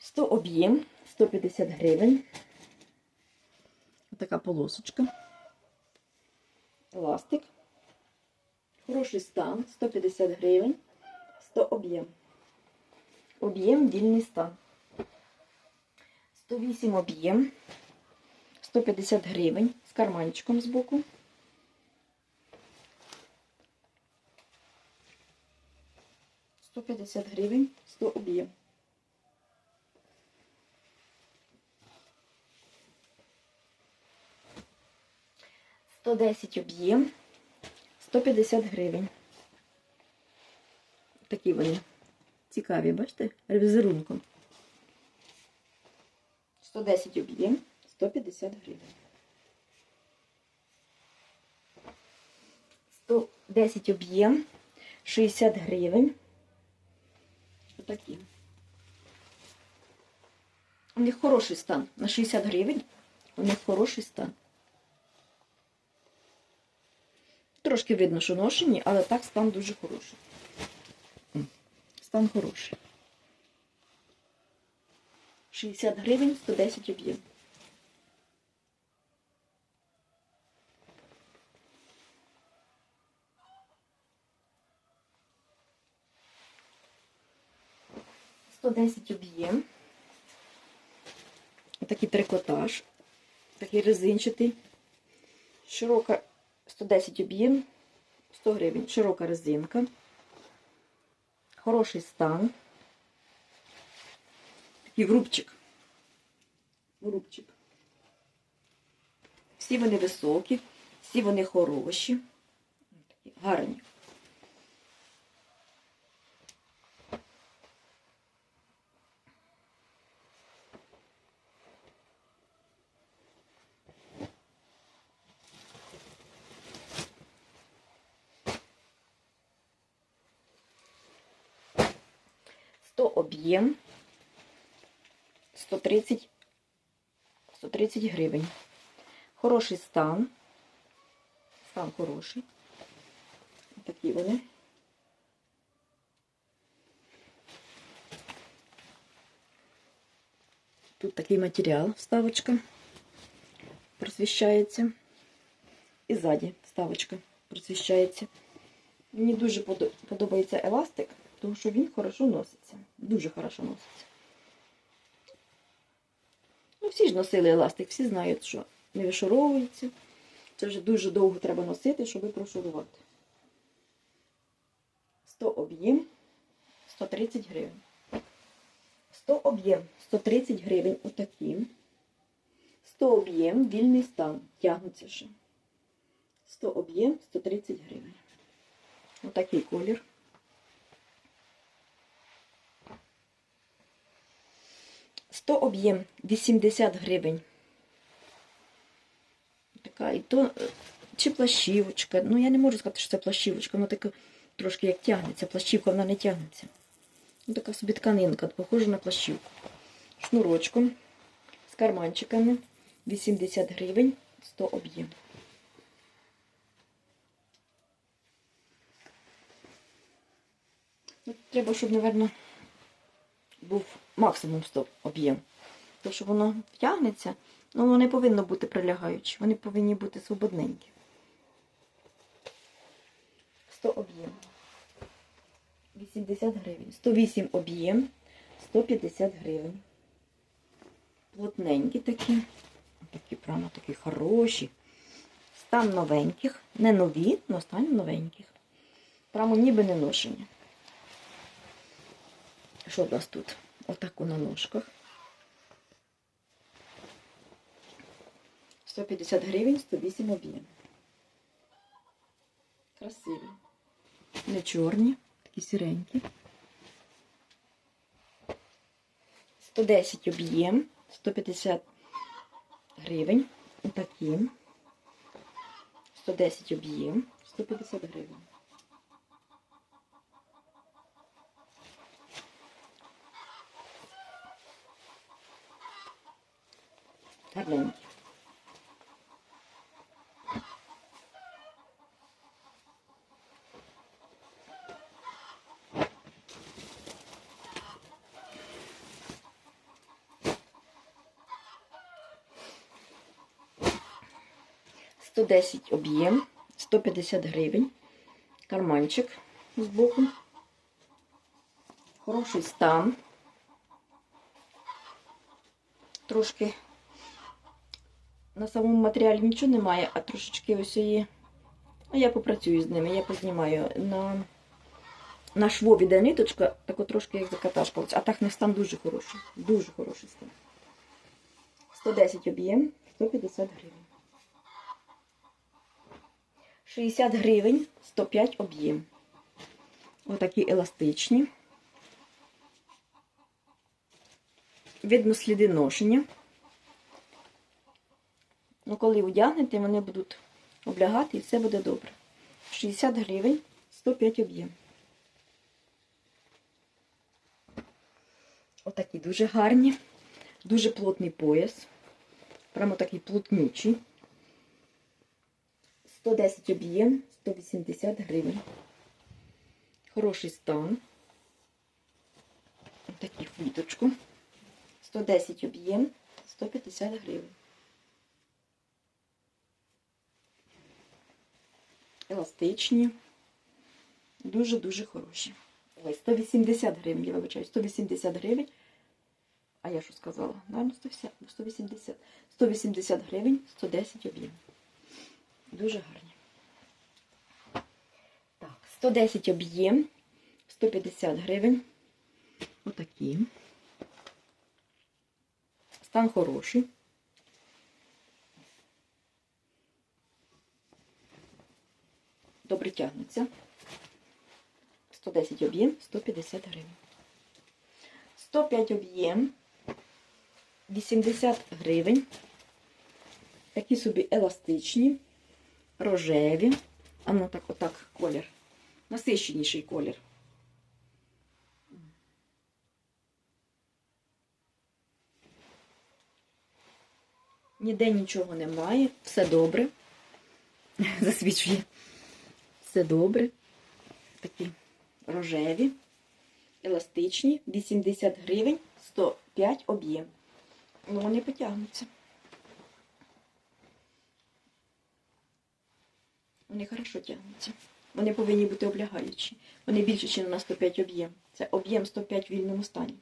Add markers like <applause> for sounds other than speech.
100 об'єм, 150 гривень. Така полосочка. Еластик. Хороший стан, 150 гривень, 100 об'єм. Об'єм вільний стан. 108 об'єм, 150 гривень з карманчиком збоку. Сто п'ятдесят гривень, 100 об'єм. Сто десять об'єм, 150 гривень. Такі вони цікаві, бачите, візерунком. 110 об'єм, 150 гривень. 110 об'єм, 60 гривень. Отакі. У них хороший стан. На 60 гривень у них хороший стан. Трошки видно, що ношені, але так стан дуже хороший. Стан хороший. 60 гривень, 110 об'єм. Сто десять об'єм. Отакий трикотаж. Такий резинчатий. Широка 110 об'єм, 100 гривень. Широка резинка. Хороший стан. Такий врубчик. Врубчик. Всі вони високі, всі вони хороші. Гарні. Сто об'єм. 130, 130 гривень. Хороший стан. Стан хороший. Такі вони. Тут такий матеріал, вставочка просвіщається. І ззаді вставочка просвіщається. Мені дуже подобається еластик, тому що він хорошо носиться. Дуже хорошо носиться. Ну, всі ж носили еластик, всі знають, що не вишуровується. Це вже дуже довго треба носити, щоб прошурувати. 100 об'єм 130 гривень. 100 об'єм 130 гривень отакі. 100 об'єм вільний стан. Тягнуться ще. 100 об'єм 130 гривень. Отакий колір. Сто об'єм 80 гривень. Така і то е, чи плащівочка. Ну, я не можу сказати, що це плащівочка, вона така трошки як тягнеться. Плащівка вона не тягнеться. Ну, така собі тканинка, похожа на плащівку. Шнурочком, з карманчиками. 80 гривень, 100 об'єм. Треба, щоб, мабуть, був максимум 100 об'єм. Тому що воно втягнеться, ну воно не повинно бути прилягаючи. Вони повинні бути свободненькі. 100 об'єм. 80 гривень. 108 об'єм, 150 гривень. Плотненькі такі. Такі прямо такі хороші. Стан новеньких. Не нові, але стан новеньких. Прямо ніби не ношені. Що в нас тут? Отако на ножках. 150 гривень, 108 об'єм. Красиві. Не чорні, такі сіренькі. 110 об'єм, 150 гривень. Отакі. 110 об'єм, 150 гривень. гарненькі. Сто десять об'єм, 150 гривень, карманчик з боку, хороший стан. Трошки на самому матеріалі нічого немає, а трошечки ось. А я попрацюю з ними, я познімаю. На, на швові де ниточка, так от трошки як закаташка. А так не стан дуже хороший. Дуже хороший стан. 110 об'єм, 150 гривень. 60 гривень, 105 об'єм. Отакі еластичні. Видно сліди ношення. Ну, коли одягнете, вони будуть облягати і все буде добре. 60 гривень, 105 об'єм. Отакі дуже гарні, дуже плотний пояс. Прямо такий плотнючий. 110 об'єм, 180 гривень. Хороший стан. Такі фліточку. 110 об'єм, 150 гривень. Еластичні. Дуже-дуже хороші. Ой, 180 гривень, я вибачаю, 180 гривень. А я що сказала? Наверно, 180. 180 гривень, 110 об'єм. Дуже гарні. Так, 110 об'єм, 150 гривень. Отакі. Стан хороший. Добре тягнуться. 110 об'єм, 150 гривень. 105 об'єм, 80 гривень. Такі собі еластичні, рожеві. А ну так, отак колір. Насищеніший колір. Ніде нічого немає, все добре. <laughs> Засвічує. Все добре. Такі рожеві, еластичні, 80 гривень, 105 об'єм. Ну, вони потягнуться. Вони хорошо тягнуться. Вони повинні бути облягаючі. Вони більше, ніж на 105 об'єм. Це об'єм 105 в вільному стані.